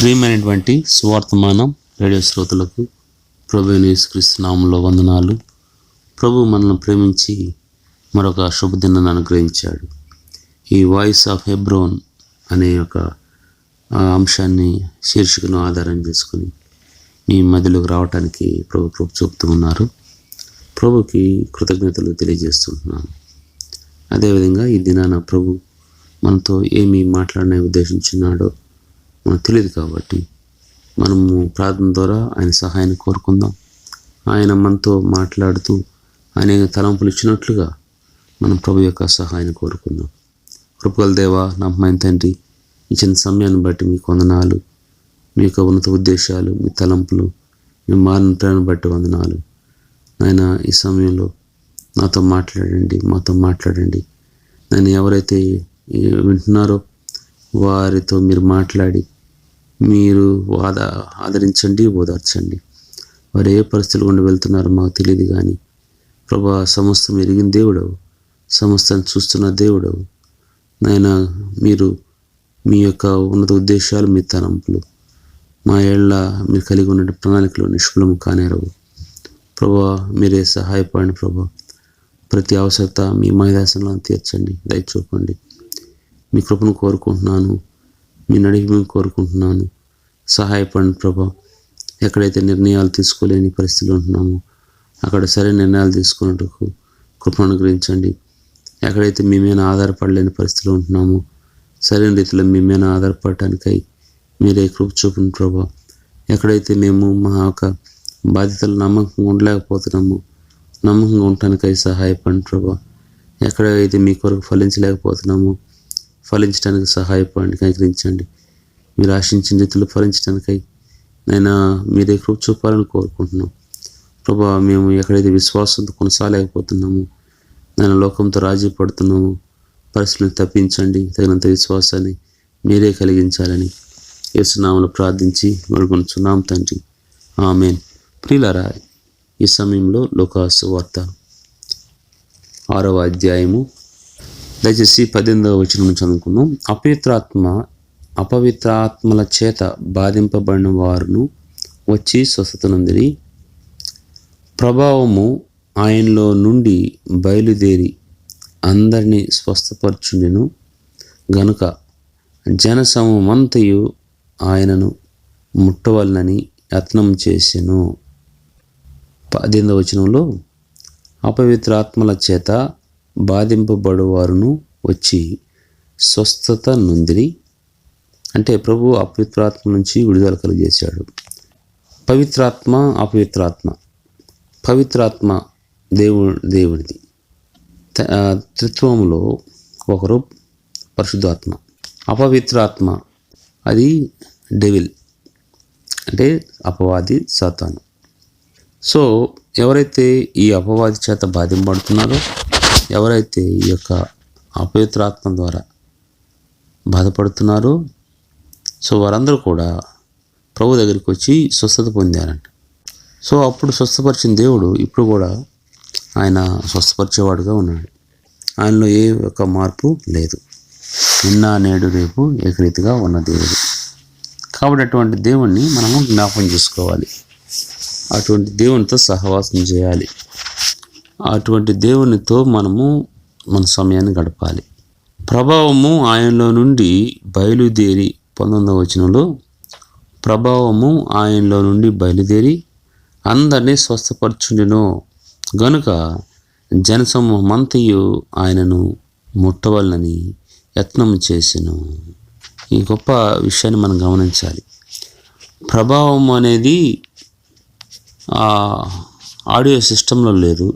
ప్రియమైనటువంటి స్వార్థమానం రేడియో శ్రోతలకు ప్రభు నామంలో వందనాలు. ప్రభు మనల్ని ప్రేమించి మరొక శుభదినాన్ని అనుగ్రహించాడు. ఈ వాయిస్ ఆఫ్ హెబ్రోన్ అనే ఒక అంశాన్ని శీర్షికను ఆధారం చేసుకుని మీ మధ్యలోకి రావటానికి ప్రభు ప్రభు చూపుతూ ఉన్నారు. ప్రభుకి కృతజ్ఞతలు తెలియజేస్తుంటున్నాను. అదేవిధంగా ఈ దినాన ప్రభు మనతో ఏమి మాట్లాడనే ఉద్దేశించున్నాడో మనకు తెలియదు కాబట్టి మనము ప్రార్థన ద్వారా ఆయన సహాయాన్ని కోరుకుందాం. ఆయన మనతో మాట్లాడుతూ అనేక తలంపులు ఇచ్చినట్లుగా మనం ప్రభు యొక్క సహాయాన్ని కోరుకుందాం. కృపగల దేవా నమ్మమైన తండ్రి ఇచ్చిన సమయాన్ని బట్టి మీ వందనాలు మీ యొక్క ఉన్నత ఉద్దేశాలు మీ తలంపులు మీ మారిన ప్రేరణ బట్టి వందనాలు. నాయన ఈ సమయంలో నాతో మాట్లాడండి మాతో మాట్లాడండి. నన్ను ఎవరైతే వింటున్నారో వారితో మీరు మాట్లాడి మీరు ఆద ఆదరించండి ఓదార్చండి. వారు ఏ పరిస్థితులు గుండా వెళ్తున్నారో మాకు తెలియదు కానీ ప్రభా సమస్తం ఎరిగిన దేవుడవు సమస్తాన్ని చూస్తున్న దేవుడవు. నాయన మీరు మీ యొక్క ఉన్నత ఉద్దేశాలు మీ తలంపులు మా ఏళ్ళ మీరు కలిగి ఉన్న ప్రణాళికలు నిష్ఫలము కానేరవు. ప్రభా మీరే సహాయపడండి ప్రభా. ప్రతి అవసరత మీ మహిదాసనలో తీర్చండి దయచూపండి. మీ కృపను కోరుకుంటున్నాను. మీ నడిపిని కోరుకుంటున్నాను. సహాయపడండి ప్రభా. ఎక్కడైతే నిర్ణయాలు తీసుకోలేని పరిస్థితులు ఉంటున్నామో అక్కడ సరైన నిర్ణయాలు తీసుకున్నట్టుకు కృపను అనుగ్రహించండి. ఎక్కడైతే మీ మీద ఆధారపడలేని పరిస్థితులు ఉంటున్నామో సరైన రీతిలో మీ మీద ఆధారపడటానికై మీరే కృప చూపండి ప్రభా. ఎక్కడైతే మేము మా యొక్క బాధ్యతలు నమ్మకంగా ఉండలేకపోతున్నామో నమ్మకంగా ఉండటానికై సహాయపడండి ప్రభా. ఎక్కడైతే మీ కొరకు ఫలించలేకపోతున్నామో ఫలించడానికి సహాయపడండి కనికరించండి. మీరు ఆశించిన రీతిలో ఫలించడానికై నైనా మీరే కృప చూపాలని కోరుకుంటున్నాం. ప్రభా మేము ఎక్కడైతే విశ్వాసంతో కొనసాగలేకపోతున్నాము నేను లోకంతో రాజీ పడుతున్నాము పరిస్థితులను తప్పించండి తగినంత విశ్వాసాన్ని మీరే కలిగించాలని యేసునామలు ప్రార్థించి వేడుకొనుచున్నాం తండ్రి. ఆమెన్. ప్రియులరా ఈ సమయంలో లోకాసు వార్త ఆరవ అధ్యాయము దయచేసి పద్దెనిమిదవ వచనం నుంచి చదువుకున్నాం అపవిత్రాత్మ అపవిత్రాత్మల చేత బాధింపబడిన వారును వచ్చి స్వస్థతనందిరి. ప్రభావము ఆయనలో నుండి బయలుదేరి అందరినీ స్వస్థపరచుండెను. గనుక జనసమంతయు ఆయనను ముట్టవలనని యత్నం చేసెను. పద్దెనిమిదవ వచనంలో అపవిత్రాత్మల చేత బాధింపబడువారును వచ్చి స్వస్థత నొందిరి. అంటే ప్రభు అపవిత్రాత్మ నుంచి విడుదల కలిగజేశాడు. పవిత్రాత్మ అపవిత్రాత్మ. పవిత్రాత్మ దేవు దేవుడిది త్రిత్వంలో ఒకరు పరిశుద్ధాత్మ. అపవిత్రాత్మ అది డెవిల్. అంటే అపవాది సాతాను. సో ఎవరైతే ఈ అపవాది చేత బాధింపడుతున్నారో ఎవరైతే ఈ యొక్క అపవిత్రాత్మ ద్వారా బాధపడుతున్నారో సో వారందరూ కూడా ప్రభు దగ్గరికి వచ్చి స్వస్థత పొందారంట. సో అప్పుడు స్వస్థపరిచిన దేవుడు ఇప్పుడు కూడా ఆయన స్వస్థపరిచేవాడుగా ఉన్నాడు. ఆయనలో ఏ ఒక్క మార్పు లేదు. నిన్న నేడు రేపు ఏకరీతిగా ఉన్న దేవుడు. కాబట్టి అటువంటి దేవుణ్ణి మనము జ్ఞాపం చేసుకోవాలి. అటువంటి దేవునితో సహవాసం చేయాలి. అటువంటి దేవునితో మనము మన సమయాన్ని గడపాలి. ప్రభావము ఆయనలో నుండి బయలుదేరి పంతొమ్మిదవ వచనంలో ప్రభావము ఆయనలో నుండి బయలుదేరి అందరినీ స్వస్థపరచుండెను. గనుక జనసమూహమంతయు ఆయనను ముట్టవల్లని యత్నం చేసెను. ఈ గొప్ప విషయాన్ని మనం గమనించాలి. ప్రభావం అనేది ఆడియో సిస్టంలో లేదు.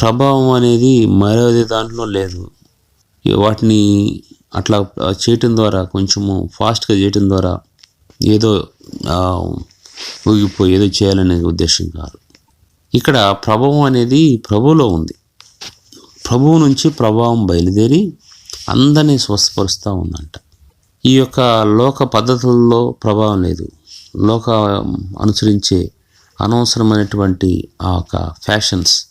ప్రభావం అనేది మరోది దాంట్లో లేదు. వాటిని అట్లా చేయటం ద్వారా కొంచెము ఫాస్ట్గా చేయటం ద్వారా ఏదో ఊగిపోయి ఏదో చేయాలనే ఉద్దేశం కాదు. ఇక్కడ ప్రభావం అనేది ప్రభువులో ఉంది. ప్రభువు నుంచి ప్రభావం బయలుదేరి అందరినీ స్వస్థపరుస్తూ ఉందంట. ఈ యొక్క లోక పద్ధతుల్లో ప్రభావం లేదు. లోక అనుసరించే అనవసరమైనటువంటి ఆ యొక్క ఫ్యాషన్స్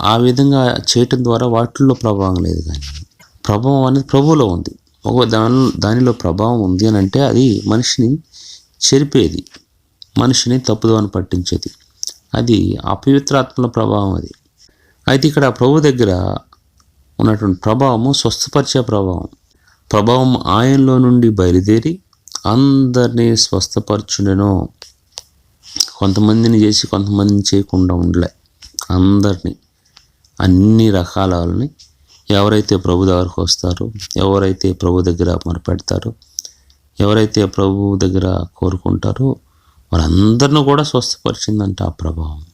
ఆ, విధంగా చేయటం ద్వారా వాటిల్లో ప్రభావం లేదు కానీ. ప్రభావం అనేది ప్రభువులో ఉంది. ఒక దాని దానిలో ప్రభావం ఉంది అని అంటే అది మనిషిని చెరిపేది. మనిషిని తప్పుదోవని పట్టించేది. అది అపవిత్రాత్మల ప్రభావం అది. అయితే ఇక్కడ ప్రభు దగ్గర ఉన్నటువంటి ప్రభావము స్వస్థపరిచే ప్రభావం. ప్రభావం ఆయనలో నుండి బయలుదేరి అందరినీ స్వస్థపరచుండెను. కొంతమందిని చేసి కొంతమందిని చేయకుండా ఉండలే. అందరినీ అన్ని రకాల వాళ్ళని ఎవరైతే ప్రభు దగ్గరకు వస్తారో ఎవరైతే ప్రభు దగ్గర మొరపెడతారో ఎవరైతే ప్రభు దగ్గర కోరుకుంటారో వారందరిని కూడా స్వస్థపరిచిందంట ఆ ప్రభావం.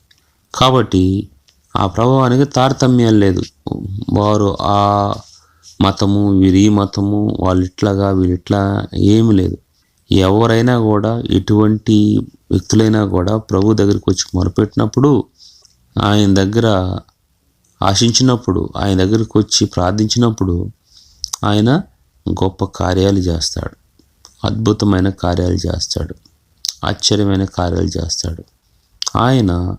కాబట్టి ఆ ప్రభావానికి తారతమ్యం లేదు. వారు ఆ మతము వీరి మతము వాళ్ళు ఇట్లాగా వీళ్ళిట్లా ఏమి లేదు. ఎవరైనా కూడా ఎటువంటి వ్యక్తులైనా కూడా ప్రభు దగ్గరికి వచ్చి మొరపెట్టినప్పుడు ఆయన దగ్గర ఆశించినప్పుడు ఆయన దగ్గరికి వచ్చి ప్రార్థించినప్పుడు ఆయన గొప్ప కార్యాలు చేస్తాడు. అద్భుతమైన కార్యాలు చేస్తాడు. ఆశ్చర్యమైన కార్యాలు చేస్తాడు. ఆయన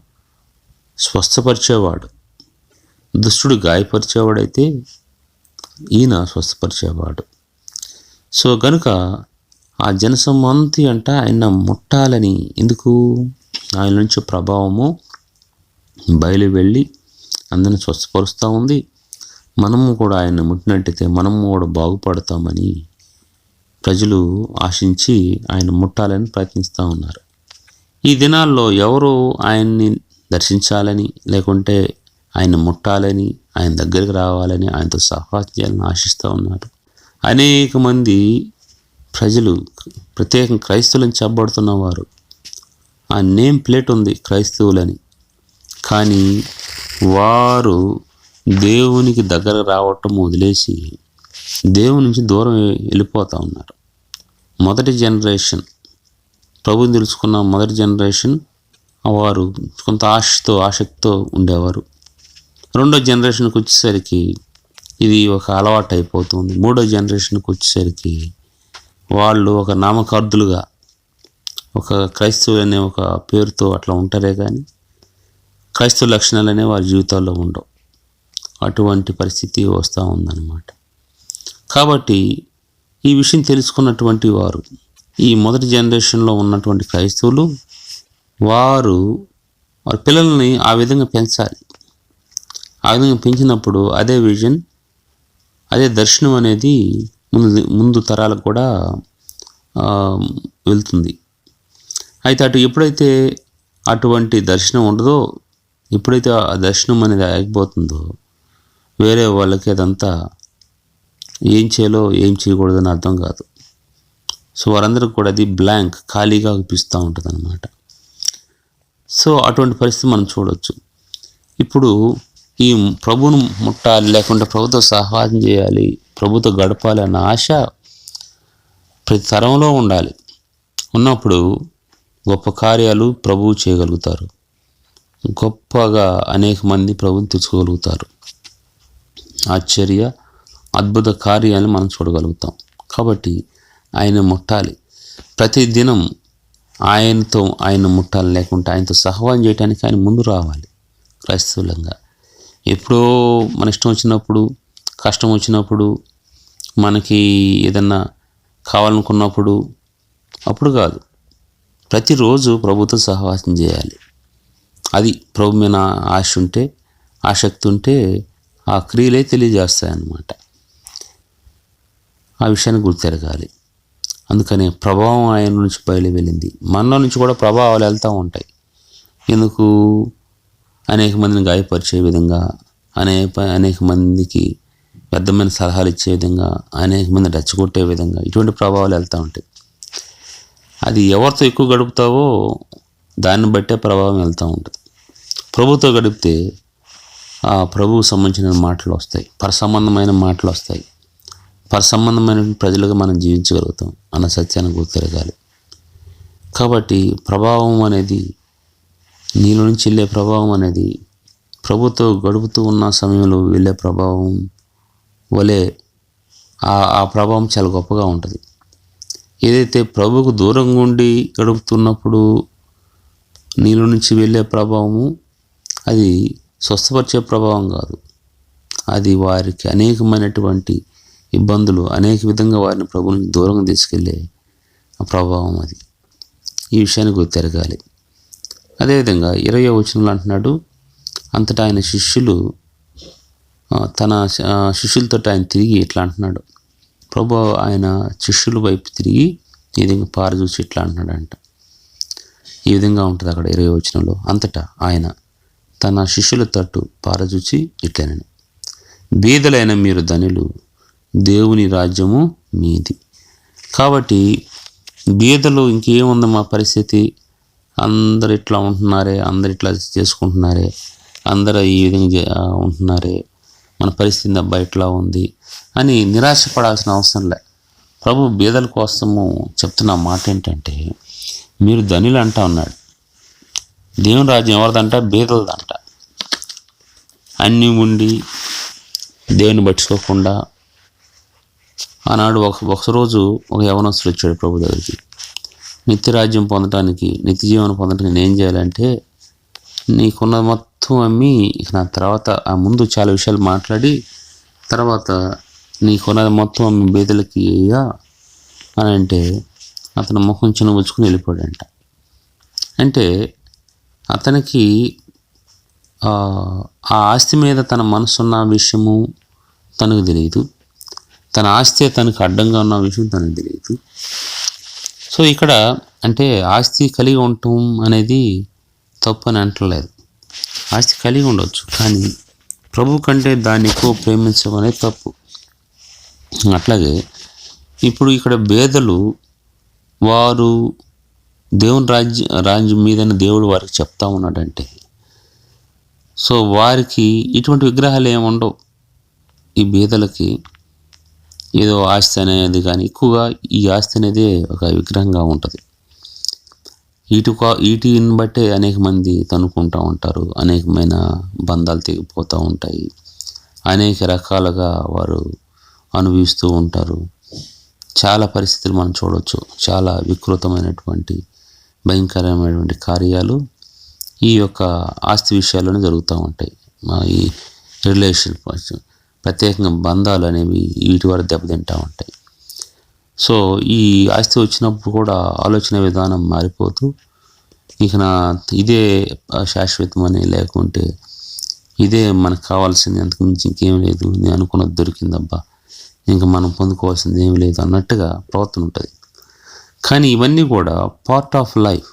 స్వస్థపరిచేవాడు. దుష్టుడు గాయపరిచేవాడైతే ఈయన స్వస్థపరిచేవాడు. సో గనుక ఆ జనసమ్మంతి అంట ఆయన ముట్టాలని. ఎందుకు? ఆయన నుంచి ప్రభావము బయలు వెళ్ళి అందరిని స్వస్థపరుస్తూ ఉంది. మనము కూడా ఆయన ముట్టినట్టయితే మనము కూడా బాగుపడతామని ప్రజలు ఆశించి ఆయన ముట్టాలని ప్రయత్నిస్తూ ఉన్నారు. ఈ దినాల్లో ఎవరు ఆయన్ని దర్శించాలని లేకుంటే ఆయన ముట్టాలని ఆయన దగ్గరికి రావాలని ఆయనతో సహవాసం చేయాలని ఆశిస్తూ ఉన్నారు. అనేక మంది ప్రజలు ప్రత్యేకం క్రైస్తవులని చెప్పబడుతున్న వారు ఆ నేమ్ ప్లేట్ ఉంది క్రైస్తవులని. కానీ వారు దేవునికి దగ్గర రావటం వదిలేసి దేవుని నుంచి దూరం వెళ్ళిపోతూ ఉన్నారు. మొదటి జనరేషన్ ప్రభుని తెలుసుకున్న మొదటి జనరేషన్ వారు కొంత ఆశతో ఆసక్తితో ఉండేవారు. రెండో జనరేషన్కి వచ్చేసరికి ఇది ఒక అలవాటు అయిపోతుంది. మూడో జనరేషన్కి వచ్చేసరికి వాళ్ళు ఒక నామకార్థులుగా ఒక క్రైస్తవులు అనే ఒక పేరుతో అట్లా ఉంటారే కానీ క్రైస్తవ లక్షణాలు వారి జీవితాల్లో ఉండవు. అటువంటి పరిస్థితి వస్తూ ఉందన్నమాట. కాబట్టి ఈ విషయం తెలుసుకున్నటువంటి వారు ఈ మొదటి జనరేషన్లో ఉన్నటువంటి క్రైస్తవులు వారు వారి పిల్లల్ని ఆ విధంగా పెంచాలి. ఆ విధంగా పెంచినప్పుడు అదే విజన్ అదే దర్శనం అనేది ముందు ముందు తరాలకు కూడా వెళ్తుంది. అయితే అటు ఎప్పుడైతే అటువంటి దర్శనం ఉండదో ఎప్పుడైతే ఆ దర్శనం అనేది ఆగిపోతుందో వేరే వాళ్ళకి అదంతా ఏం చేయాలో ఏం చేయకూడదని అర్థం కాదు. సో వారందరికీ కూడా అది బ్లాంక్ ఖాళీగా అనిపిస్తూ ఉంటుంది అనమాట సో అటువంటి పరిస్థితి మనం చూడవచ్చు ఇప్పుడు ఈ ప్రభువును ముట్టాలి లేకుంటే ప్రభుతో సహాయం చేయాలి ప్రభుతో గడపాలి అన్న ఆశ ప్రతి తరంలో ఉండాలి. ఉన్నప్పుడు గొప్ప కార్యాలు ప్రభువు చేయగలుగుతారు. గొప్పగా అనేక మంది ప్రభుని తెచ్చుకోగలుగుతారు ఆశ్చర్య అద్భుత కార్యాలను మనం చూడగలుగుతాం. కాబట్టి ఆయన ముట్టాలి. ప్రతి దినం ఆయనతో ఆయన ముట్టాలి లేకుంటే ఆయనతో సహవాసం చేయడానికి ఆయన ముందు రావాలి. క్రైస్తవులంగా. ఎప్పుడో మన ఇష్టం వచ్చినప్పుడు కష్టం వచ్చినప్పుడు మనకి ఏదన్నా కావాలనుకున్నప్పుడు అప్పుడు కాదు. ప్రతిరోజు ప్రభుత్వం సహవాసం చేయాలి. అది ప్రభు మీద ఆశ ఉంటే ఆసక్తి ఉంటే ఆ క్రియలే తెలియజేస్తాయి అన్నమాట ఆ విషయాన్ని గుర్తెరగాలి. అందుకనే ప్రభావం ఆయన నుంచి బయలు వెళ్ళింది. మనలో నుంచి కూడా ప్రభావాలు వెళ్తూ ఉంటాయి. ఎందుకు? అనేక మందిని గాయపరిచే విధంగా అనేక అనేక మందికి వ్యర్థమైన సలహాలు ఇచ్చే విధంగా అనేక మంది రెచ్చగొట్టే విధంగా ఇటువంటి ప్రభావాలు వెళ్తూ ఉంటాయి. అది ఎవరితో ఎక్కువ గడుపుతావో దాన్ని బట్టే ప్రభావం వెళ్తూ ఉంటుంది. ప్రభుతో గడిపితే ఆ ప్రభువు సంబంధించిన మాటలు వస్తాయి. పరసంబంధమైన మాటలు వస్తాయి. పరసంబంధమైన ప్రజలుగా మనం జీవించగలుగుతాం అన్న సత్యాన్ని గుర్తిరగాలి కాబట్టి ప్రభావం అనేది నీలో నుంచి వెళ్ళే ప్రభావం అనేది ప్రభుతో గడుపుతూ ఉన్న సమయంలో వెళ్ళే ప్రభావం వలె ఆ ప్రభావం చాలా గొప్పగా ఉంటుంది. ఏదైతే ప్రభుకు దూరంగా ఉండి గడుపుతున్నప్పుడు నీలో నుంచి వెళ్ళే ప్రభావము అది స్వస్థపరిచే ప్రభావం కాదు. అది వారికి అనేకమైనటువంటి ఇబ్బందులు అనేక విధంగా వారిని ప్రభు నుంచి దూరంగా తీసుకెళ్ళే ప్రభావం అది. ఈ విషయాన్ని గుర్తెరగాలి అదేవిధంగా ఇరవై వచనంలో అంటున్నాడు అంతటా ఆయన శిష్యులు తన శిష్యులతో ఆయన తిరిగి ఇట్లా అంటున్నాడు. ప్రభు ఆయన శిష్యుల వైపు తిరిగి ఈ విధంగా పార ఇట్లా అంటున్నాడంట. ఈ విధంగా ఉంటుంది అక్కడ ఇరవై వచనంలో. అంతటా ఆయన తన శిష్యుల తట్టు పారచూచి ఇట్లనను బీదలైన మీరు ధనులు దేవుని రాజ్యము మీది. కాబట్టి బీదలు ఇంకేముంది మా పరిస్థితి? అందరు ఇట్లా ఉంటున్నారే అందరు ఇట్లా చేసుకుంటున్నారే అందరూ ఈ విధంగా ఉంటున్నారే మన పరిస్థితి అబ్బా ఇట్లా ఉంది అని నిరాశపడాల్సిన అవసరం లే. ప్రభు బీదల కోసము చెప్తున్న మాట ఏంటంటే మీరు ధనులు అంటా ఉన్నాడు. దేవుని రాజ్యం ఎవరిదంట? బీదలదంట అన్నీ ఉండి దేవుని పట్టుకోకుండా ఆనాడు ఒక ఒకరోజు ఒక యవనస్తుడు వచ్చాడు ప్రభు దగ్గరికి. నిత్య రాజ్యం పొందడానికి నిత్య జీవనం పొందడానికి నేను ఏం చేయాలంటే నీకున్న మొత్తం అమ్మి ఇక నా తర్వాత ఆ ముందు చాలా విషయాలు మాట్లాడి తర్వాత నీకున్నది మొత్తం అమ్మి బీదలకి అయ్యా అని అంటే అతను ముఖం చిన్నబుచ్చుకుని వెళ్ళిపోయాడంట. అంటే అతనికి ఆ ఆస్తి మీద తన మనసున్న విషయము తనకు తెలియదు. తన ఆస్తి తనకు అడ్డంగా ఉన్న విషయం తనకు తెలియదు. సో ఇక్కడ అంటే ఆస్తి కలిగి ఉండటం అనేది తప్పు అని అంటలేదు. ఆస్తి కలిగి ఉండవచ్చు కానీ ప్రభు కంటే దాన్ని ఎక్కువ ప్రేమించడం అనేది తప్పు. అట్లాగే ఇప్పుడు ఇక్కడ బేదలు వారు దేవుని రాజ్య రాజ్యం మీదనే దేవుడు వారికి చెప్తా ఉన్నాడంటే సో వారికి ఇటువంటి విగ్రహాలు ఏమి ఉండవు. ఈ బీదలకి ఏదో ఆస్తి అనేది కానీ ఎక్కువగా ఈ ఆస్తి అనేది ఒక విగ్రహంగా ఉంటుంది. వీటి కో- వీటిని బట్టే అనేక మంది తనుకుంటూ ఉంటారు అనేకమైన బంధాలు తెగిపోతూ ఉంటాయి అనేక రకాలుగా వారు అనుభవిస్తూ ఉంటారు. చాలా పరిస్థితులు మనం చూడవచ్చు చాలా వికృతమైనటువంటి భయంకరమైనటువంటి కార్యాలు ఈ యొక్క ఆస్తి విషయాల్లోనే జరుగుతూ ఉంటాయి. మా ఈ రిలేషన్ ప్రత్యేకంగా బంధాలు అనేవి వీటి వరకు దెబ్బతింటూ ఉంటాయి. సో ఈ ఆస్తి వచ్చినప్పుడు కూడా ఆలోచన విధానం మారిపోతూ ఇక నా ఇదే శాశ్వతమని లేకుంటే ఇదే మనకు కావాల్సింది అంతకు మించి ఇంకేం లేదు నేను అనుకున్నది దొరికిందబ్బా ఇంకా మనం పొందుకోవాల్సింది ఏం లేదు అన్నట్టుగా ప్రవర్తన ఉంటుంది. కానీ ఇవన్నీ కూడా పార్ట్ ఆఫ్ లైఫ్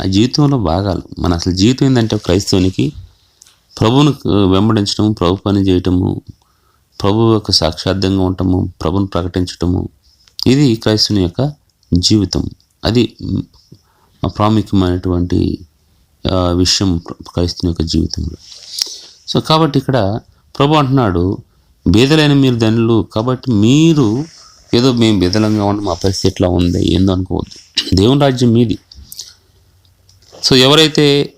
ఆ జీవితంలో భాగాలు. మన అసలు జీవితం ఏంటంటే క్రైస్తవునికి ప్రభువును ఆ, వెంబడించడము ప్రభు పని చేయటము ప్రభు యొక్క సాక్షార్థంగా ఉండటము ప్రభును ప్రకటించటము. ఇది క్రైస్తుని యొక్క జీవితం. అది ప్రాముఖ్యమైనటువంటి విషయం క్రైస్తుని యొక్క జీవితంలో. సో కాబట్టి ఇక్కడ ప్రభు అంటున్నాడు బీదలైన మీరు ధనులు కాబట్టి మీరు ఏదో మేము బీదలంగా ఉండి మా పరిస్థితి ఎట్లా ఉంది? ఏందో అనుకోవద్దు. దేవుని రాజ్యం మీది. సో ఎవరైతే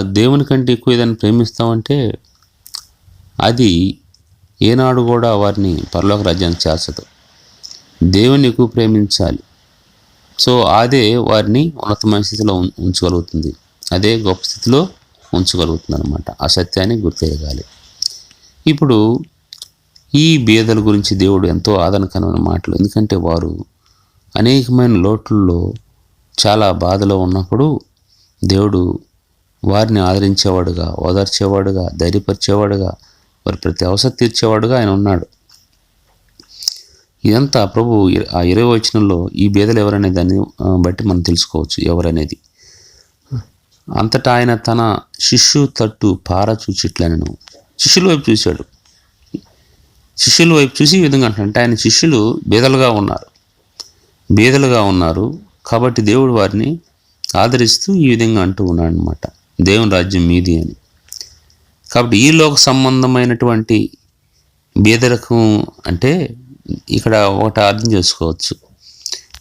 దేవుని కంటే ఎక్కువ ఏదైనా ప్రేమిస్తామంటే అది ఏనాడు కూడా వారిని పరలోక రాజ్యానికి చేర్చదు. దేవుని ఎక్కువ ప్రేమించాలి. సో అదే వారిని ఉన్నతమైన స్థితిలో ఉం- ఉంచగలుగుతుంది. అదే గొప్ప స్థితిలో ఉంచగలుగుతుంది అనమాట ఆ సత్యాన్ని గుర్తెరగాలి ఇప్పుడు ఈ బీదల గురించి దేవుడు ఎంతో ఆదరణకరమైన మాటలు. ఎందుకంటే వారు అనేకమైన లోట్లలో చాలా బాధలో ఉన్నప్పుడు దేవుడు వారిని ఆదరించేవాడుగా ఓదార్చేవాడుగా ధైర్యపరిచేవాడుగా వారి ప్రతి అవసరం తీర్చేవాడుగా ఆయన ఉన్నాడు. ఇదంతా ప్రభు ఆ ఇరవై వచనంలో ఈ బేదలు ఎవరనే దాన్ని బట్టి మనం తెలుసుకోవచ్చు ఎవరనేది. అంతటా ఆయన తన శిష్యు తట్టు పార చూచిట్లనను శిష్యుల వైపు చూశాడు. శిష్యుల వైపు చూసి ఈ విధంగా అంటున్నాడు. ఆయన శిష్యులు బీదలుగా ఉన్నారు. బీదలుగా ఉన్నారు. కాబట్టి దేవుడు వారిని ఆదరిస్తూ ఈ విధంగా అంటూ ఉన్నాడు అనమాట దేవుని రాజ్యం మీది అని. కాబట్టి ఈ లోక సంబంధమైనటువంటి బీదరకం అంటే ఇక్కడ ఒకటి అర్థం చేసుకోవచ్చు.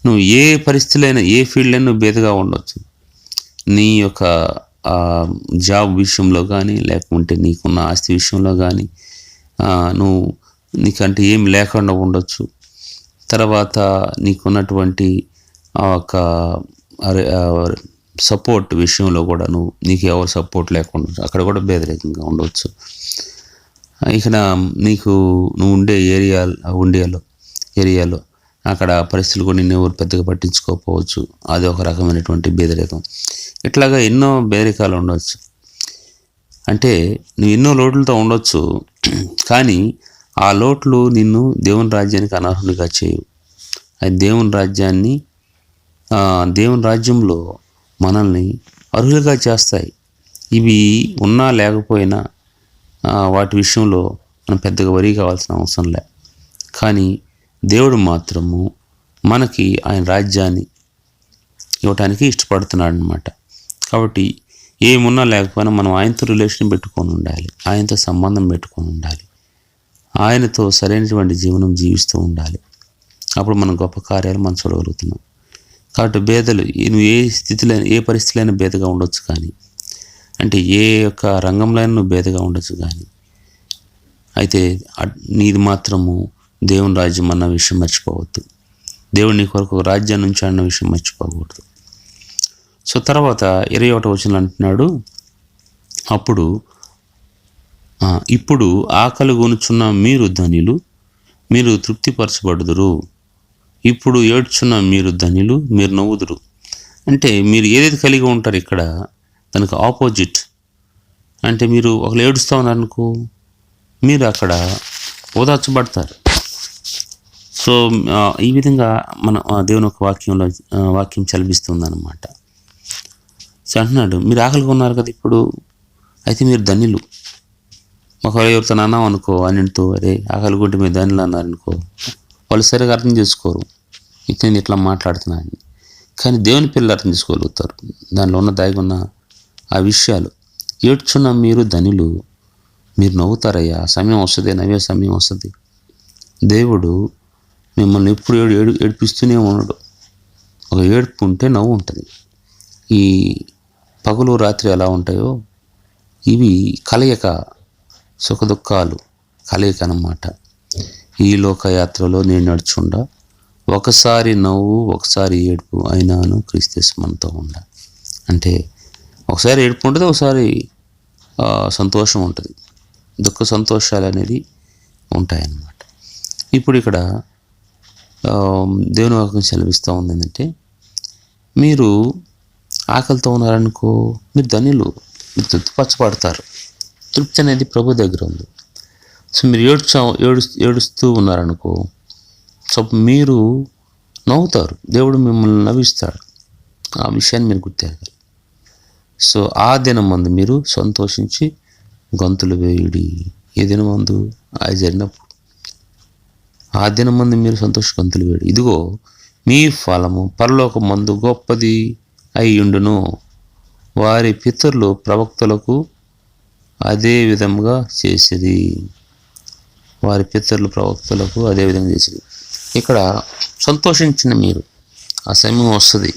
నువ్వు ఏ పరిస్థితులైనా ఏ ఫీల్డ్ అయినా నువ్వు బీదగా ఉండొచ్చు. నీ యొక్క జాబ్ విషయంలో కానీ లేకుంటే నీకున్న ఆస్తి విషయంలో కానీ నువ్వు నీకంటే ఏం లేకుండా ఉండొచ్చు. తర్వాత నీకున్నటువంటి ఆ ఒక సపోర్ట్ విషయంలో కూడా నువ్వు నీకు ఎవరు సపోర్ట్ లేకుండా అక్కడ కూడా బేదరికంగా ఉండవచ్చు ఇక్కడ నీకు నువ్వు ఉండే ఏరియా ఉండియాలో ఏరియాలో అక్కడ పరిస్థితులు కూడా నిన్ను ఎవరు పెద్దగా పట్టించుకోకపోవచ్చు. అది ఒక రకమైనటువంటి బేదరికం ఇట్లాగా ఎన్నో బేదరికాలు ఉండవచ్చు అంటే నువ్వు ఎన్నో లోటులతో ఉండొచ్చు. కానీ ఆ లోట్లు నిన్ను దేవుని రాజ్యానికి అనర్హునిగా చేయవు అది దేవుని రాజ్యాన్ని దేవుని రాజ్యంలో మనల్ని అర్హులుగా చేస్తాయి. ఇవి ఉన్నా లేకపోయినా వాటి విషయంలో మనం పెద్దగా వరి కావాల్సిన అవసరం లే. కానీ దేవుడు మాత్రము మనకి ఆయన రాజ్యాన్ని ఇవ్వటానికి ఇష్టపడుతున్నాడు అనమాట కాబట్టి ఏమున్నా లేకపోయినా మనం ఆయనతో రిలేషన్ పెట్టుకొని ఉండాలి. ఆయనతో సంబంధం పెట్టుకొని ఉండాలి. ఆయనతో సరైనటువంటి జీవనం జీవిస్తూ ఉండాలి. అప్పుడు మనం గొప్ప కార్యాలు మనం చూడగలుగుతున్నాం. కాబట్టి భేదలు నువ్వు ఏ స్థితిలో ఏ పరిస్థితిలో అయినా భేదగా ఉండొచ్చు కానీ అంటే ఏ యొక్క రంగంలో అయినా నువ్వు భేదగా ఉండొచ్చు కానీ అయితే నీది మాత్రము దేవుని రాజ్యం అన్న విషయం మర్చిపోవద్దు. దేవుడు నీ కొరకు రాజ్యం నుంచి అన్న విషయం మర్చిపోకూడదు. సో తర్వాత ఇరవై ఒకటి వచ్చిన అంటున్నాడు అప్పుడు ఇప్పుడు ఆకలి కొనుచున్న మీరు ధనిలు మీరు తృప్తిపరచబడుదురు. ఇప్పుడు ఏడ్చున్న మీరు ధనిలు మీరు నవ్వుదురు. అంటే మీరు ఏదైతే కలిగి ఉంటారు ఇక్కడ? దానికి ఆపోజిట్. అంటే మీరు ఒకరు ఏడుస్తూ ఉన్నారనుకో మీరు అక్కడ ఓదార్చబడతారు. సో ఈ విధంగా మన దేవుని ఒక వాక్యంలో వాక్యం చలిపిస్తుంది అనమాట సో అంటున్నాడు మీరు ఆకలిగా ఉన్నారు కదా ఇప్పుడు? అయితే మీరు ధన్యులు ఒకవేళ ఎవరితో అన్నాం అనుకో అన్నింటితో అదే ఆకలి కొంటే మీరు దానిలో అన్నారనుకో వాళ్ళు సరిగా అర్థం చేసుకోరు. ఇట్లా నేను ఇట్లా మాట్లాడుతున్నాను కానీ దేవుని పిల్లలు అర్థం చేసుకోగలుగుతారు. దానిలో ఉన్న దాగున్న ఆ విషయాలు. ఏడ్చున్న మీరు ధనులు మీరు నవ్వుతారయ్యా. సమయం వస్తుంది నవ్వే సమయం వస్తుంది. దేవుడు మిమ్మల్ని ఎప్పుడు ఏడు ఏడు ఏడిపిస్తూనే ఉన్నాడు ఒక ఏడుపు ఉంటే నవ్వు ఉంటుంది. ఈ పగలు రాత్రి ఎలా ఉంటాయో ఇవి కలయిక సుఖదుఖాలు కలయిక అన్నమాట ఈ లోకయాత్రలో నేను నడుచుండా ఒకసారి నవ్వు ఒకసారి ఏడుపు అయినాను క్రీస్తు మనతో ఉండ. అంటే ఒకసారి ఏడుపు ఉంటుంది ఒకసారి సంతోషం ఉంటుంది. దుఃఖ సంతోషాలు అనేది ఉంటాయన్నమాట. ఇప్పుడు ఇక్కడ దేవుని వాక్యం సెలవిస్తూ ఉంది ఏంటంటే మీరు ఆకలితో ఉన్నారనుకో మీరు ధనిలు మీరు తృప్తిపరచబడతారు. తృప్తి అనేది ప్రభు దగ్గర ఉంది. సో మీరు ఏడ్చా ఏడు ఏడుస్తూ ఉన్నారనుకో సో మీరు నవ్వుతారు. దేవుడు మిమ్మల్ని నవ్విస్తాడు. ఆ విషయాన్ని మీరు గుర్తెరగాలి సో ఆ దినం మందు మీరు సంతోషించి గొంతులు వేయుడి. ఏ దినం మందు అది జరిగినప్పుడు. ఆ దినం మందు మీరు సంతోష గొంతులు వేయడు. ఇదిగో మీ ఫలము పరలోక మందు గొప్పది అయ్యుండును. వారి పితరులు ప్రవక్తలకు అదే విధముగా చేసిరి వారి పితరులు ప్రవక్తలకు అదే విధంగా చేసిరి ఇక్కడ సంతోషించిన మీరు ఆ సమయం వస్తుంది.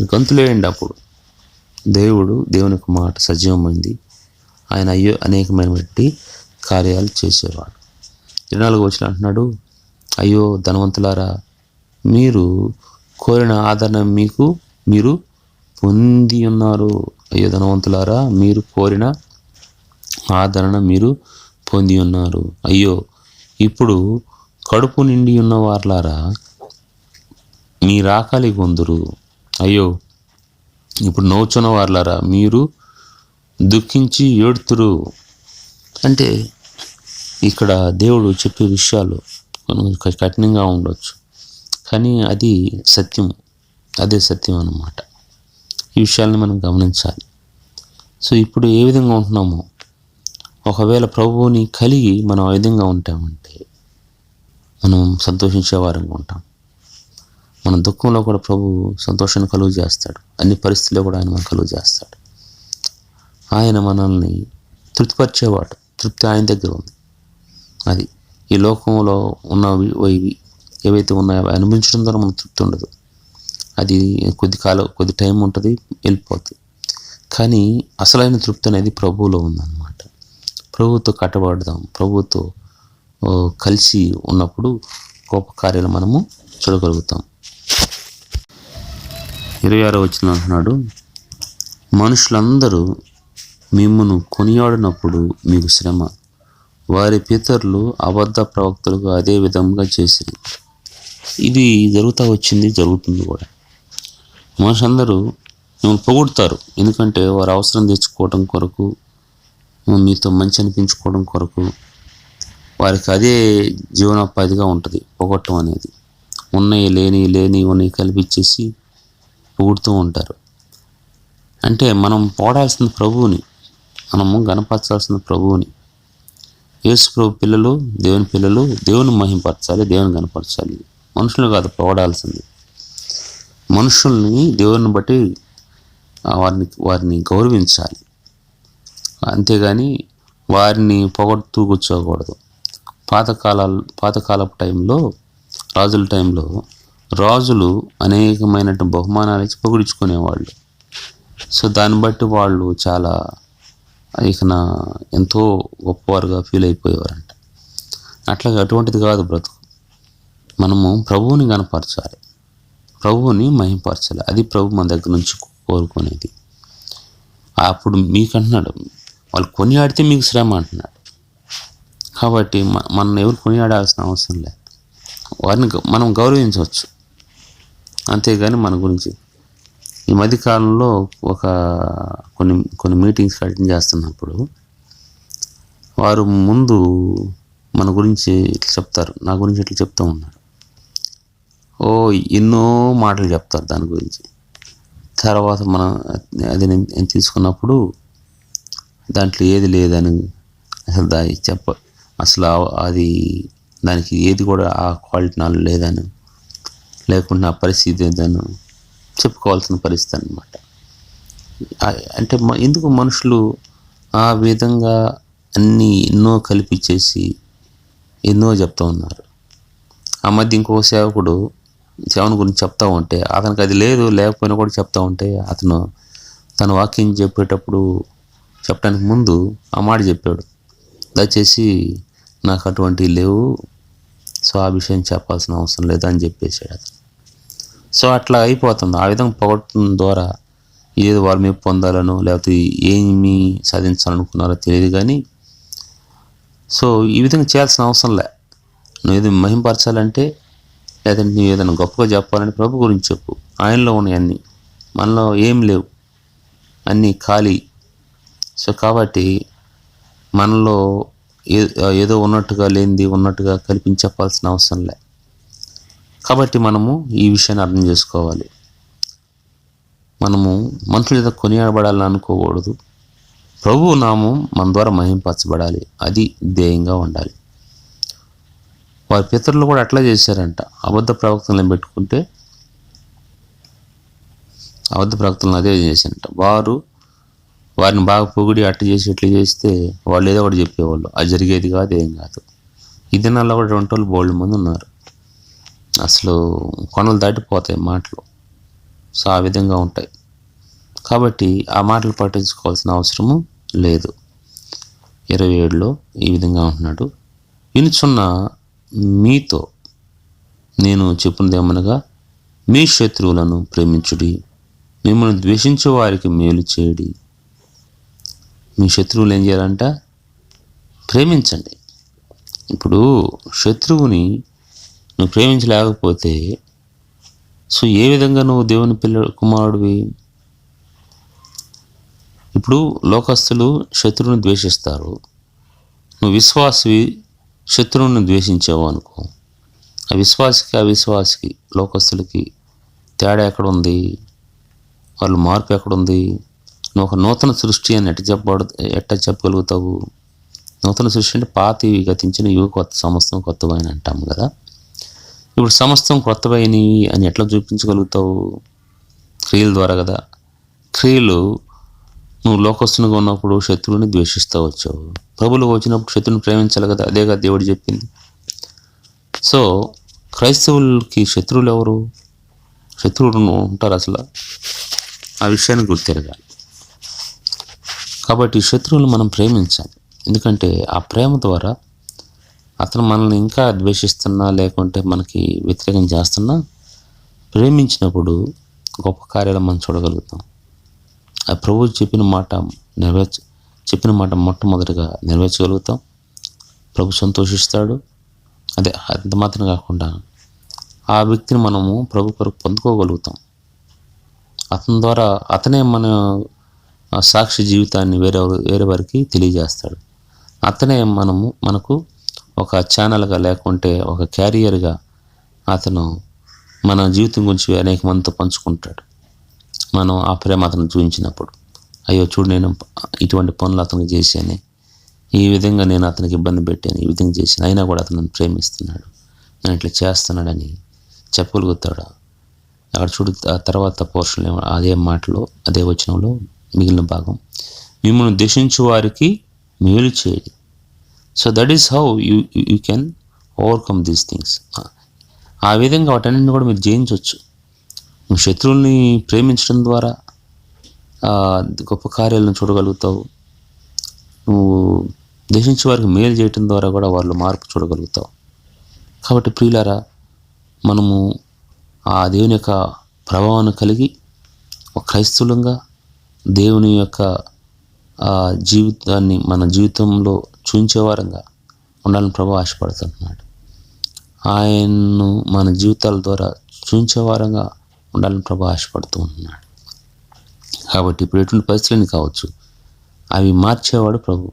గంతులేయండి అప్పుడు. దేవుడు దేవుని యొక్క మాట సజీవమైంది. ఆయన అయ్యో అనేకమైన బట్టి కార్యాలు చేసేవాడు. ఇరవై నాలుగు వచ్చిన అంటున్నాడు అయ్యో ధనవంతులారా మీరు కోరిన ఆదరణ మీకు మీరు పొంది ఉన్నారు. అయ్యో ధనవంతులారా మీరు కోరిన ఆదరణ మీరు పొంది ఉన్నారు. అయ్యో ఇప్పుడు కడుపు నిండి ఉన్న వార్లారా మీరు రాకలి పొందురు అయ్యో ఇప్పుడు నవ్వుచున్న వార్లారా మీరు దుఃఖించి ఏడుతురు. అంటే ఇక్కడ దేవుడు చెప్పే విషయాలు కొంచెం కఠినంగా ఉండొచ్చు. కానీ అది సత్యం. అదే సత్యం అన్నమాట. ఈ విషయాల్ని మనం గమనించాలి. సో ఇప్పుడు ఏ విధంగా ఉంటున్నామో ఒకవేళ ప్రభువుని కలిగి మనం ఆయుధంగా విధంగా ఉంటామంటే మనం సంతోషించేవారంగా ఉంటాం. మన దుఃఖంలో కూడా ప్రభు సంతోషాన్ని కలుగు చేస్తాడు. అన్ని పరిస్థితుల్లో కూడా ఆయన మనం కలుగు చేస్తాడు. ఆయన మనల్ని తృప్తిపరిచేవాడు. తృప్తి ఆయన దగ్గర ఉంది. అది ఈ లోకంలో ఉన్నవి ఇవి ఏవైతే ఉన్నాయో అవి అనుభవించడం ద్వారా మనకు తృప్తి ఉండదు. అది కొద్ది కాలం కొద్ది టైం ఉంటుంది వెళ్ళిపోతుంది కానీ అసలైన తృప్తి అనేది ప్రభువులో ఉందన్నమాట. ప్రభువుతో కట్టబడదాం. ప్రభువుతో కలిసి ఉన్నప్పుడు గొప్ప కార్యాలు మనము చూడగలుగుతాం. ఇరవై ఆరో వచ్చిన అంటున్నాడు మనుషులందరూ మిమ్మను కొనియాడినప్పుడు మీకు శ్రమ. వారి పితరులు అబద్ధ ప్రవక్తలకు అదే విధంగా చేసింది ఇది జరుగుతూ వచ్చింది జరుగుతుంది కూడా. మనుషులందరూ మిమ్మల్ని పొగుడుతారు. ఎందుకంటే వారు అవసరం తెచ్చుకోవటం కొరకు మీతో మంచి అనిపించుకోవడం కొరకు వారికి అదే జీవనోపాధిగా ఉంటుంది పొగట్టం అనేది. ఉన్నాయి లేని లేని ఉన్నాయి కల్పించేసి పొగుడుతూ ఉంటారు. అంటే మనం పోడాల్సిన ప్రభువుని మనము గణపరచాల్సిన ప్రభువుని యేసు ప్రభు పిల్లలు దేవుని పిల్లలు దేవుని మహింపరచాలి దేవుని గణపరచాలి. మనుషులు కాదు పోడాల్సింది. మనుషుల్ని దేవుని బట్టి వారిని వారిని గౌరవించాలి. అంతేగాని వారిని పొగడుతూ కూర్చోకూడదు. పాతకాలాలు పాతకాలపు టైంలో రాజుల టైంలో రాజులు అనేకమైన బహుమానాలు ఇచ్చి పొగిడించుకునేవాళ్ళు. సో దాన్ని బట్టి వాళ్ళు చాలా ఇక నా ఎంతో గొప్పవారుగా ఫీల్ అయిపోయేవారంట. అట్లాగే అటువంటిది కాదు బ్రతుకు. మనము ప్రభువుని కనపరచాలి ప్రభువుని మహింపరచాలి. అది ప్రభు మన దగ్గర నుంచి కోరుకునేది. అప్పుడు మీకంటున్నాడు వాళ్ళు కొనియాడితే మీకు శ్రమ అంటున్నాడు కాబట్టి మనం ఎవరు కొనియాడాల్సిన అవసరం లేదు. వారిని మనం గౌరవించవచ్చు. అంతేగాని మన గురించి. ఈ మధ్య కాలంలో ఒక కొన్ని కొన్ని మీటింగ్స్ అటెండ్ చేస్తున్నప్పుడు వారు ముందు మన గురించి ఇట్లా చెప్తారు. నా గురించి ఇట్లా చెప్తూ ఉన్నారు. ఓ ఎన్నో మాటలు చెప్తారు దాని గురించి. తర్వాత మనం అది నేను తీసుకున్నప్పుడు దాంట్లో ఏది లేదని అసలు దాని చెప్ప అసలు అది దానికి ఏది కూడా ఆ క్వాలిటీ నాలో లేదని లేకుండా ఆ పరిస్థితి ఏదని చెప్పుకోవాల్సిన పరిస్థితి అనమాట అంటే ఎందుకు మనుషులు ఆ విధంగా అన్నీ ఎన్నో కల్పించేసి ఎన్నో చెప్తూ ఉన్నారు. ఆ మధ్య ఇంకో సేవకుడు సేవను గురించి చెప్తా ఉంటే అతనికి అది లేదు లేకపోయినా కూడా చెప్తా ఉంటే అతను తన వాక్యం చెప్పేటప్పుడు చెప్పడానికి ముందు ఆ మాట చెప్పాడు. దయచేసి నాకు అటువంటివి లేవు. సో ఆ విషయం చెప్పాల్సిన అవసరం లేదు అని చెప్పేశాడు అతను. సో అట్లా అయిపోతుంది. ఆ విధంగా పోగొట్టడం ద్వారా ఏదో వారి మీద పొందాలనో లేకపోతే ఏమి సాధించాలనుకున్నారో తెలియదు కానీ సో ఈ విధంగా చేయాల్సిన అవసరం లే. నువ్వు ఏది మహింపరచాలంటే లేదంటే నువ్వు ఏదైనా గొప్పగా చెప్పాలంటే ప్రభు గురించి చెప్పు. ఆయనలో ఉన్నాయి అన్నీ. మనలో ఏం లేవు. అన్నీ ఖాళీ. సో కాబట్టి మనలో ఏ- ఏదో ఉన్నట్టుగా లేనిది ఉన్నట్టుగా కల్పించి చెప్పాల్సిన అవసరం లే. కాబట్టి మనము ఈ విషయాన్ని అర్థం చేసుకోవాలి. మనము మనుషుల మీద కొనియాడబడాలని అనుకోకూడదు. ప్రభు నామం మన ద్వారా మహింపరచబడాలి. అది ధ్యేయంగా ఉండాలి. వారి పితరులు కూడా అట్లా చేశారంట. అబద్ధ ప్రవక్తలను పెట్టుకుంటే అబద్ధ ప్రవక్తలను అదే చేశారంట. వారు వారిని బాగా పొగిడి అట్ట చేసి ఇట్లా చేస్తే వాళ్ళు ఏదో ఒకటి చెప్పేవాళ్ళు. అది జరిగేది కాదు ఏం కాదు. ఈ దినాల్లో కూడా రెండు వాళ్ళు బోల్డ్ మంది ఉన్నారు. అసలు కొనలు దాటిపోతాయి మాటలు. సో ఆ విధంగా ఉంటాయి. కాబట్టి ఆ మాటలు పట్టించుకోవాల్సిన అవసరము లేదు. ఇరవై ఏడులో ఈ విధంగా ఉంటున్నాడు. వినుచున్న మీతో నేను చెప్పినది ఏమనగా మీ శత్రువులను ప్రేమించుడి మిమ్మల్ని ద్వేషించే వారికి మేలు చేయడి. మీ శత్రువులు ఏం చేయాలంట? ప్రేమించండి. ఇప్పుడు శత్రువుని నువ్వు ప్రేమించలేకపోతే సో ఏ విధంగా నువ్వు దేవుని పిల్ల కుమారుడివి? ఇప్పుడు లోకస్తులు శత్రువుని ద్వేషిస్తారు. నువ్వు విశ్వాసవి శత్రువుని ద్వేషించావు అనుకో. ఆ విశ్వాసికి అవిశ్వాసికి లోకస్తులకి తేడా ఎక్కడ ఉంది వాళ్ళు మార్పు ఎక్కడ ఉంది నువ్వు ఒక నూతన సృష్టి అని ఎట్ట చెప్పబడు ఎట్ట చెప్పగలుగుతావు? నూతన సృష్టి అంటే పాతవి గతించిన ఇవి కొత్త సమస్తం కొత్తవైన అంటాము కదా. ఇప్పుడు సమస్తం కొత్తవైనవి అని ఎట్లా చూపించగలుగుతావు? క్రియల ద్వారా కదా. క్రియలు నువ్వు లోకస్తునిగా ఉన్నప్పుడు శత్రువుని ద్వేషిస్తూ వచ్చావు. ప్రభులు వచ్చినప్పుడు శత్రువుని ప్రేమించాలి కదా. అదే దేవుడు చెప్పింది. సో క్రైస్తవులకి శత్రువులు ఎవరు? శత్రువులు ఉంటారు అసలు. ఆ విషయాన్ని గుర్తెరగాలి. కాబట్టి శత్రువులు మనం ప్రేమించాలి. ఎందుకంటే ఆ ప్రేమ ద్వారా అతను మనల్ని ఇంకా ద్వేషిస్తున్నా లేకుంటే మనకి వ్యతిరేకం చేస్తున్నా ప్రేమించినప్పుడు గొప్ప కార్యాలు మనం చూడగలుగుతాం. ఆ ప్రభు చెప్పిన మాట నెరవేర్చ చెప్పిన మాట మొట్టమొదటిగా నెరవేర్చగలుగుతాం. ప్రభు సంతోషిస్తాడు. అదే అంత మాత్రం కాకుండా ఆ వ్యక్తిని మనము ప్రభు కొరకు పొందుకోగలుగుతాం. అతని ద్వారా అతనే మన ఆ సాక్షి జీవితాన్ని వేరే వేరే వారికి తెలియజేస్తాడు. అతనే మనము మనకు ఒక ఛానల్గా లేకుంటే ఒక క్యారియర్గా అతను మన జీవితం గురించి అనేక మందితో పంచుకుంటాడు. మనం ఆ ప్రేమ అతను చూపించినప్పుడు అయ్యో చూడు నేను ఇటువంటి పనులు అతనికి చేశాను. ఈ విధంగా నేను అతనికి ఇబ్బంది పెట్టాను ఈ విధంగా చేశాను. అయినా కూడా అతను ప్రేమిస్తున్నాడు. నేను ఇట్లా చేస్తున్నాడని చెప్పగలుగుతాడు? అక్కడ చూడు ఆ తర్వాత పోర్షన్లు అదే మాటలో అదే వచనంలో మిగిలిన భాగం. మిమ్మల్ని దూషించు వారికి మేలు చేయండి. So that is how you you can overcome these things ఆ విధంగా వాటన్నింటిని కూడా మీరు జయించవచ్చు. శత్రువుల్ని ప్రేమించడం ద్వారా గొప్ప కార్యాలను చూడగలుగుతావు. నువ్వు దేశించే వారికి మేలు చేయటం ద్వారా కూడా వాళ్ళు మార్పు చూడగలుగుతావు. కాబట్టి ప్రియులారా మనము ఆ దేవుని యొక్క ప్రభావాన్ని కలిగి ఒక క్రైస్తవులంగా దేవుని యొక్క ఆ జీవితాన్ని మన జీవితంలో చూపించేవారంగా ఉండాలని ప్రభు ఆశపడుతున్నాడు. ఆయన్ను మన జీవితాల ద్వారా చూపించేవారంగా ఉండాలని ప్రభు ఆశపడుతూ ఉంటున్నాడు కాబట్టి ఇప్పుడు ఎటువంటి పరిస్థితులని కావచ్చు అవి మార్చేవాడు ప్రభు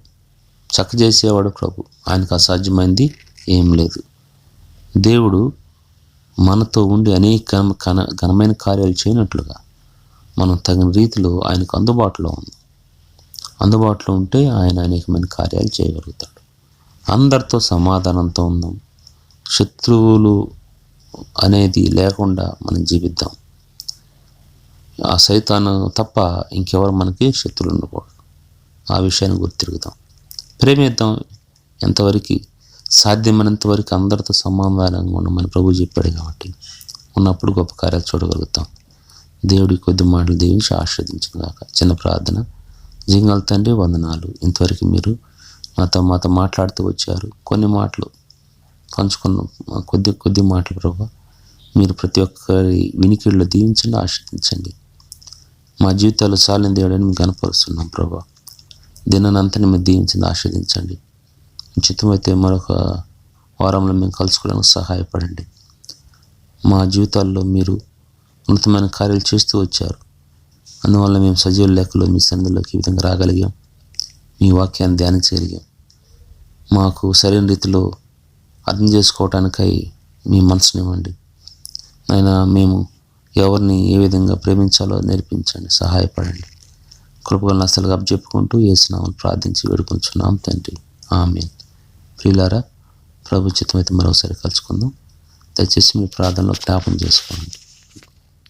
చక్క చేసేవాడు ప్రభు. ఆయనకు అసాధ్యమైంది ఏం లేదు. దేవుడు మనతో ఉండి అనేక ఘన ఘనమైన కార్యాలు చేయనట్లుగా మనం తగిన రీతిలో ఆయనకు అందుబాటులో ఉంది అందుబాటులో ఉంటే ఆయన అనేకమైన కార్యాలు చేయగలుగుతాడు. అందరితో సమాధానంతో ఉందాం శత్రువులు అనేది లేకుండా మనం జీవిద్దాం. ఆ సైతాను తప్ప ఇంకెవరు మనకి శత్రువులు ఉండకూడదు. ఆ విషయాన్ని గుర్తిరుగుదాం. ప్రేమిద్దాం. ఎంతవరకు సాధ్యమైనంత వరకు అందరితో సమాధానంగా ఉండమని ప్రభు చెప్పాడు కాబట్టి ఉన్నప్పుడు గొప్ప కార్యాలు చూడగలుగుతాం. దేవుడి కొద్ది మాటలు దీవించి ఆశ్రదించిన చిన్న ప్రార్థన. జింగల్ తండ్రి వందనాలు. ఇంతవరకు మీరు మాతో మాతో మాట్లాడుతూ వచ్చారు. కొన్ని మాటలు పంచుకున్న కొద్ది కొద్ది మాటలు ప్రభు. మీరు ప్రతి ఒక్కరి వినికిడిలో దీవించండి ఆశ్రదించండి మా జీవితాలు సాలిన దేవుడని మేము కనపరుస్తున్నాం ప్రభా. దినానంతని మీరు దీవించండి ఆస్వాదించండి ఉచితమైతే మరొక వారంలో మేము కలుసుకోవడానికి సహాయపడండి. మా జీవితాల్లో మీరు ఉన్నతమైన కార్యాలు చేస్తూ వచ్చారు. అందువల్ల మేము సజీవ లేఖలో మీ సన్నిధిలోకి ఈ విధంగా రాగలిగాం. మీ వాక్యాన్ని ధ్యానించగలిగాం మాకు సరైన రీతిలో అర్థం చేసుకోవటానికై మీ మనసునివ్వండి. అయినా మేము ఎవరిని ఏ విధంగా ప్రేమించాలో నేర్పించండి సహాయపడండి. కృపగల నష్టలుగా చెప్పుకుంటూ వేసినామని ప్రార్థించి వేడుకొంచున్నాం తండ్రి. ఆమె ప్రియులారా ప్రభు చిత్తమైతే మరోసారి కలుసుకుందాం. దయచేసి మీ ప్రార్థనలో జ్ఞాపం చేసుకోండి.